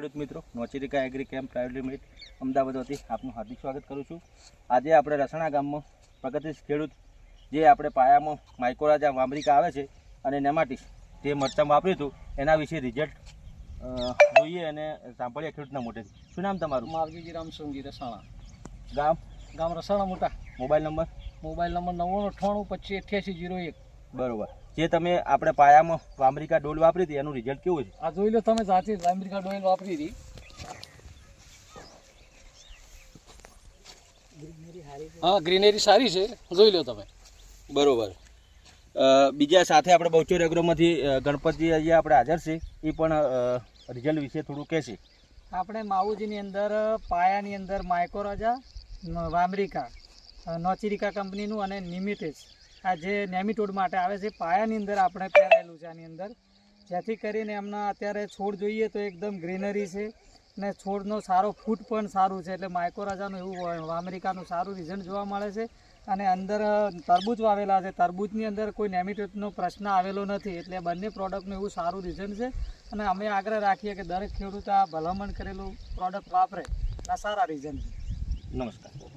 ખેડૂત મિત્રો નોચેરિકા agri camp private limited Ahmedabad વતી આપનું હાર્દિક સ્વાગત કરું છું. આજે આપણે રસણા ગામમાં પ્રગતિશ ખેડૂત જે આપણે પાયામાં માઇકોરાજા વામરિકા આવે છે અને નેમાટીસ જે મરચાં વાપર્યું હતું એના વિશે રિઝલ્ટ જોઈએ અને સાંભળીએ ખેડૂતના મોટેથી શું નામ તમારું? માવજીજી રામસંગી રસાણા. ગામ? ગામ રસાણા મોટા. Mobile number? મોબાઈલ નંબર નવ્વાણું અઠ્ઠાણું પચીસ અઠ્યાસી જીરો એક. બરોબર. જે તમે આપણે પાયામાં વામરિકા ડોલ વાપરી હતી એનું રિઝલ્ટ કેવું છે? આ જોઈ લો તમે સાચી વામરિકા ડોલ વાપરી હતી. હા ગ્રીનરી સારી છે. જોઈ લો તમે. બરોબર. બીજા સાથે આપણે બહુચોર એગ્રોમાંથી ગણપતજી ગણપતિ અહીંયા આપણે હાજર છે. એ પણ રિઝલ્ટ વિશે થોડું કહેશે આપણે માવુજીની અંદર પાયાની અંદર માઇકોરાજા વામરિકા નોચિરિકા કંપનીનું અને નિમિટેજ આ જે નેમિટોડ માટે આવે છે પાયાની અંદર આપણે પહેરાયેલું છે આની અંદર. જેથી કરીને એમના અત્યારે છોડ જોઈએ તો એકદમ ગ્રીનરી છે ને છોડનો સારો ફૂટ પણ સારું છે. એટલે માઇકોરાજાનું એવું અમેરિકાનું સારું રિઝલ્ટ જોવા મળે છે. અને અંદર તરબૂચ વાવેલા છે. તરબૂચની અંદર કોઈ નેમિટોડનો પ્રશ્ન આવેલો નથી. એટલે બંને પ્રોડક્ટનું એવું સારું રિઝલ્ટ છે. અને અમે આગ્રહ રાખીએ કે દરેક ખેડૂત આ ભલામણ કરેલું પ્રોડક્ટ વાપરે. આ સારા રિઝલ્ટ છે. નમસ્કાર.